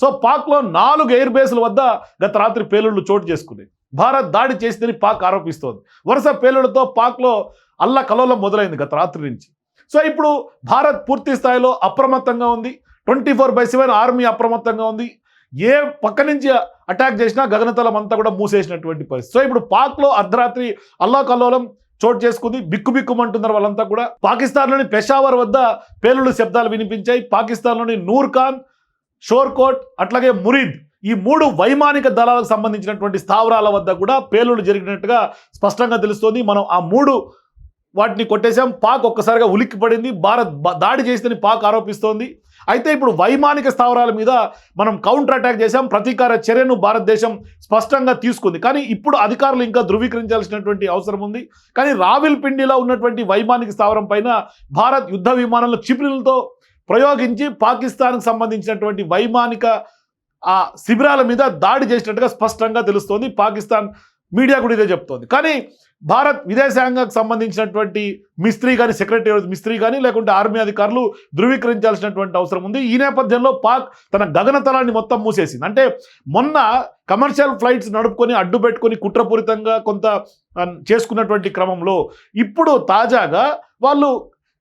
So పాక్లో నాలుగు air బేస్ల వద్ద గత రాత్రి పేలుళ్ళు చోటు చేసుకున్నాయి. భారత్ దాడి చేసిందని పాక్ ఆరోపిస్తోంది. వరుస పేలుళ్ళతో పాక్లో అల్ల కలోలం మొదలైంది గత రాత్రి నుంచి. సో ఇప్పుడు భారత్ పూర్తి స్థాయిలో అప్రమత్తంగా ఉంది. Twenty four by seven army అప్రమత్తంగా ఉంది. ఏ పక్క నుంచి అటాక్ చేసినా గగనతలం అంతా కూడా మూసేసినటువంటి పరిస్థితి. సో ఇప్పుడు పాక్లో అర్ధరాత్రి అల్లా కల్లోలం చోటు చేసుకుంది. బిక్కుబిక్కుమంటున్నారు వాళ్ళంతా కూడా. పాకిస్తాన్లోని పెషావర్ వద్ద పేలుడు శబ్దాలు వినిపించాయి. పాకిస్తాన్లోని నూర్ ఖాన్ షోర్కోట్ అట్లాగే మురీద్. ఈ మూడు వైమానిక దళాలకు సంబంధించినటువంటి స్థావరాల వద్ద కూడా పేలుడు జరిగినట్టుగా స్పష్టంగా తెలుస్తోంది. మనం ఆ మూడు వాటిని కొట్టేశాం. పాక్ ఒక్కసారిగా ఉలిక్కి పడింది భారత్ దాడి చేసిందని పాక్ ఆరోపిస్తోంది. అయితే ఇప్పుడు వైమానిక స్థావరాల మీద మనం కౌంటర్ అటాక్ చేశాం. ప్రతీకార చర్యను భారతదేశం స్పష్టంగా తీసుకుంది. కానీ ఇప్పుడు అధికారులు ఇంకా ధృవీకరించాల్సినటువంటి అవసరం ఉంది. కానీ రావిల్పిండిలో ఉన్నటువంటి వైమానిక స్థావరం పైన భారత్ యుద్ధ విమానంలో క్షిపణులతో ప్రయోగించి పాకిస్తాన్కు సంబంధించినటువంటి వైమానిక ఆ శిబిరాల మీద దాడి చేసినట్టుగా స్పష్టంగా తెలుస్తోంది. పాకిస్తాన్ మీడియా కూడా ఇదే చెప్తోంది. కానీ భారత్ విదేశాంగకు సంబంధించినటువంటి మిస్త్రీ కానీ సెక్రటరీ మిస్త్రీ కానీ లేకుంటే ఆర్మీ అధికారులు ధృవీకరించాల్సినటువంటి అవసరం ఉంది. ఈ నేపథ్యంలో పాక్ తన గగనతలాన్ని మొత్తం మూసేసింది. అంటే మొన్న కమర్షియల్ ఫ్లైట్స్ నడుపుకొని అడ్డు పెట్టుకొని కుట్రపూరితంగా కొంత చేసుకున్నటువంటి క్రమంలో ఇప్పుడు తాజాగా వాళ్ళు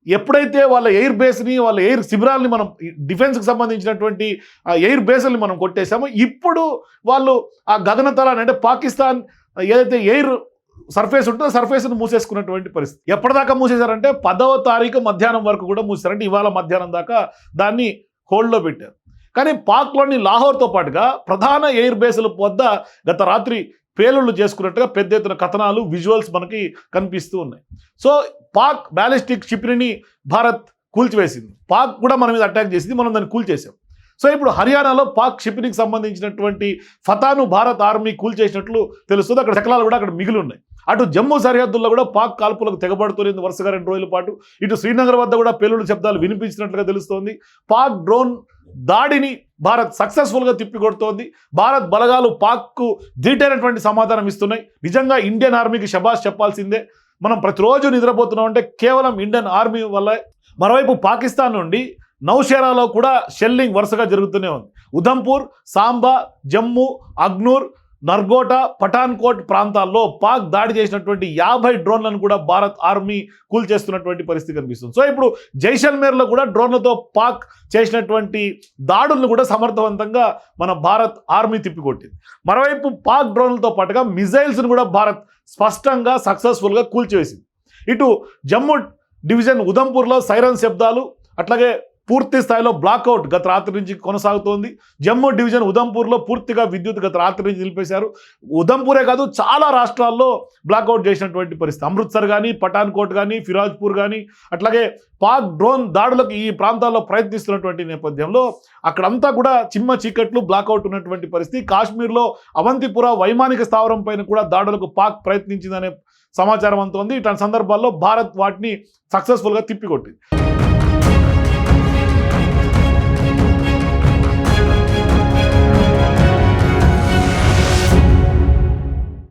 ఎప్పుడైతే వాళ్ళ ఎయిర్ బేస్ని వాళ్ళ ఎయిర్ శిబిరాలని మనం డిఫెన్స్కి సంబంధించినటువంటి ఆ ఎయిర్ బేస్ని మనం కొట్టేశామో ఇప్పుడు వాళ్ళు ఆ గగనతలాన్ని అంటే పాకిస్తాన్ ఏదైతే ఎయిర్ సర్ఫేస్ ఉంటుందో సర్ఫేస్ను మూసేసుకున్నటువంటి పరిస్థితి. ఎప్పటిదాకా మూసేశారంటే పదవ తారీఖు మధ్యాహ్నం వరకు కూడా మూసేశారంటే ఇవాళ మధ్యాహ్నం దాకా దాన్ని హోల్డ్లో పెట్టారు. కానీ పాక్లోని లాహోర్తో పాటుగా ప్రధాన ఎయిర్ బేస్ల వద్ద గత రాత్రి పేలుళ్ళు చేసుకున్నట్టుగా పెద్ద ఎత్తున కథనాలు విజువల్స్ మనకి కనిపిస్తూ ఉన్నాయి. సో పాక్ బ్యాలిస్టిక్ క్షిపణిని భారత్ కూల్చివేసింది. పాక్ కూడా మన మీద అటాక్ చేసింది. మనం దాన్ని కూల్చేసాం. సో ఇప్పుడు హర్యానాలో పాక్ క్షిపణికి సంబంధించినటువంటి ఫతాను భారత్ ఆర్మీ కూల్చేసినట్లు తెలుస్తుంది. అక్కడ శకలాలు కూడా అక్కడ మిగిలి ఉన్నాయి అటు జమ్మూ సరిహద్దుల్లో కూడా పాక్ కాల్పులకు తెగబడుతుంది వరుసగా రెండు రోజుల పాటు. ఇటు శ్రీనగర్ వద్ద కూడా పేలుడు శబ్దాలు వినిపించినట్లుగా తెలుస్తోంది. పాక్ డ్రోన్ దాడిని భారత్ సక్సెస్ఫుల్గా తిప్పికొడుతోంది. భారత్ బలగాలు పాక్కు ధీటైనటువంటి సమాధానం ఇస్తున్నాయి. నిజంగా ఇండియన్ ఆర్మీకి శబాష్ చెప్పాల్సిందే. మనం ప్రతిరోజు నిద్రపోతున్నాం అంటే కేవలం ఇండియన్ ఆర్మీ వల్ల. మరోవైపు పాకిస్తాన్ నుండి నౌషేరాలో కూడా షెల్లింగ్ వరుసగా జరుగుతూనే ఉంది. ఉధంపూర్ సాంబా జమ్మూ అగ్నూర్ నర్గోటా పఠాన్కోట్ ప్రాంతాల్లో పాక్ దాడి చేసినటువంటి యాభై డ్రోన్లను కూడా భారత్ ఆర్మీ కూల్చేస్తున్నటువంటి పరిస్థితి కనిపిస్తుంది. సో ఇప్పుడు జైసల్మేర్లో కూడా డ్రోన్లతో పాక్ చేసినటువంటి దాడులను కూడా సమర్థవంతంగా మన భారత్ ఆర్మీ తిప్పికొట్టింది. మరోవైపు పాక్ డ్రోన్లతో పాటుగా మిజైల్స్ను కూడా భారత్ స్పష్టంగా సక్సెస్ఫుల్గా కూల్చివేసింది. ఇటు జమ్మూ డివిజన్ ఉధంపూర్లో సైరన్ శబ్దాలు అట్లాగే పూర్తి స్థాయిలో బ్లాక్అవుట్ గత రాత్రి నుంచి కొనసాగుతోంది. జమ్మూ డివిజన్ ఉధంపూర్లో పూర్తిగా విద్యుత్ గత రాత్రి నుంచి నిలిపేశారు. ఉదంపూరే కాదు చాలా రాష్ట్రాల్లో బ్లాక్అవుట్ చేసినటువంటి పరిస్థితి. అమృత్సర్ కానీ పఠాన్కోట్ కానీ ఫిరాజ్పూర్ కానీ అట్లాగే పాక్ డ్రోన్ దాడులకు ఈ ప్రాంతాల్లో ప్రయత్నిస్తున్నటువంటి నేపథ్యంలో అక్కడంతా కూడా చిమ్మ చీకట్లు బ్లాక్అవుట్ ఉన్నటువంటి పరిస్థితి. కాశ్మీర్లో అవంతిపుర వైమానిక స్థావరం పైన కూడా దాడులకు పాక్ ప్రయత్నించిందనే సమాచారం అంతా ఉంది ఇట్లాంటి సందర్భాల్లో భారత్ వాటిని సక్సెస్ఫుల్గా తిప్పికొట్టింది.